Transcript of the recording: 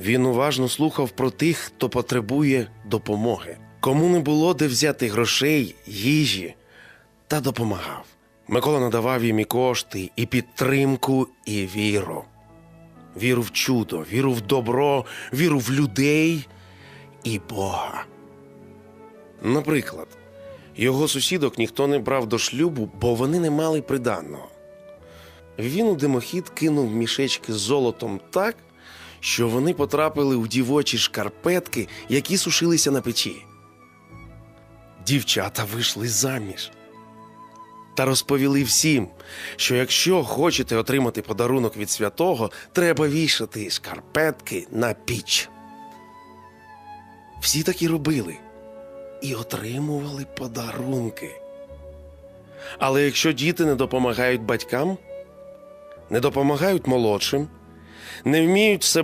Він уважно слухав про тих, хто потребує допомоги, кому не було де взяти грошей, їжі, та допомагав. Микола надавав їм і кошти, і підтримку, і віру. Віру в чудо, віру в добро, віру в людей і Бога. Наприклад, його сусідок ніхто не брав до шлюбу, бо вони не мали приданного. Він у димохід кинув мішечки з золотом так, що вони потрапили у дівочі шкарпетки, які сушилися на печі. Дівчата вийшли заміж та розповіли всім, що якщо хочете отримати подарунок від святого, треба вішати шкарпетки на піч. Всі так і робили і отримували подарунки. Але якщо діти не допомагають батькам, не допомагають молодшим, не вміють себе